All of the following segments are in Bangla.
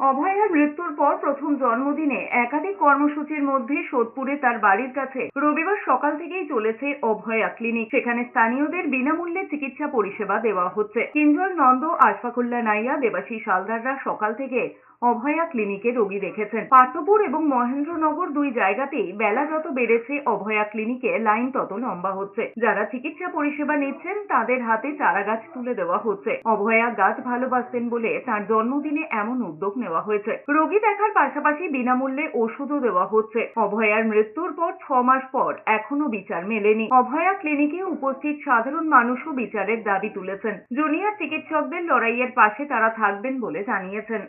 অভয়ার মৃত্যুর পর প্রথম জন্মদিনে একাধিক কর্মসূচির মধ্যে সোদপুরে তার বাড়ির কাছে রবিবার সকাল থেকেই চলেছে অভয়া ক্লিনিক সেখানে স্থানীয়দের বিনামূল্যে চিকিৎসা পরিষেবা দেওয়া হচ্ছে। কিঞ্জল নন্দ, আশফাকুল্লা নাইয়া, দেবাশিস সালদাররা সকাল থেকে অভয়া ক্লিনিকে রোগী দেখেছেন। পাট্টপুর এবং মহেন্দ্রনগর দুই জায়গাতেই বেলা যত বেড়েছে, অভয়া ক্লিনিকে লাইন তত লম্বা হচ্ছে। যারা চিকিৎসা পরিষেবা নিচ্ছেন, তাদের হাতে চারা গাছ তুলে দেওয়া হচ্ছে। অভয়া গাছ ভালোবাসতেন বলে তার জন্মদিনে এমন উদ্যোগ নেওয়া হয়েছে। রোগী দেখার পাশাপাশি বিনামূল্যে ওষুধও দেওয়া হচ্ছে। অভয়ার মৃত্যুর পর ছ মাস পর এখনও বিচার মেলেনি। অভয়া ক্লিনিকে উপস্থিত সাধারণ মানুষও বিচারের দাবি তুলেছেন। জুনিয়র চিকিৎসকদের লড়াইয়ের পাশে তারা থাকবেন বলে জানিয়েছেন।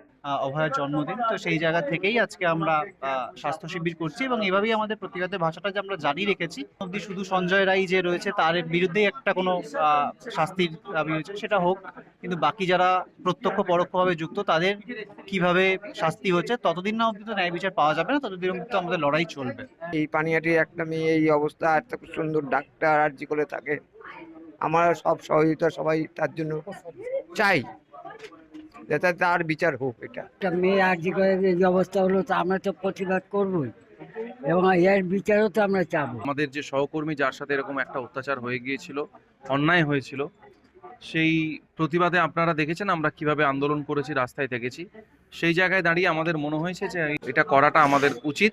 অভয়ের জন্মদিন। তো সেই জায়গা থেকেই আজকে আমরা স্বাস্থ্য শিবির করছি এবং এভাবেই আমাদের প্রতিবাদের ভাষাটা যে আমরা জারি রেখেছি। অবধি শুধু সঞ্জয় রায় যে রয়েছে, তার বিরুদ্ধেই একটা কোনো শাস্তির দাবি হয়েছে, সেটা হোক। কিন্তু বাকি যারা প্রত্যক্ষ পরোক্ষভাবে যুক্ত, তাদের কীভাবে শাস্তি হচ্ছে, ততদিন না অবধি তো ন্যায় বিচার পাওয়া যাবে না, ততদিন অবধি তো আমাদের লড়াই চলবে। এই পানিহাটির একটা মেয়ে, এই অবস্থা একটা খুব সুন্দর ডাক্তার আর্জি করে থাকে। আমার সব সহযোগিতা সবাই তার জন্য চাই। যাতে তার বিচার হোক এটা। একটা মেয়ে আর্জি করে যে যে অবস্থা হলো তা আমরা তো প্রতিবাদ করবই। এবং এর বিচারও তো আমরা চাবো। আমাদের যে সহকর্মী যার সাথে এরকম একটা অত্যাচার হয়ে গিয়েছিল অন্যায় হয়েছিল সেই প্রতিবাদে আপনারা দেখেছেন আমরা কীভাবে আন্দোলন করেছি রাস্তায় থেকেছি। সেই জায়গায় দাঁড়িয়ে আমাদের মনে হয়েছে যে এটা করাটা আমাদের উচিত।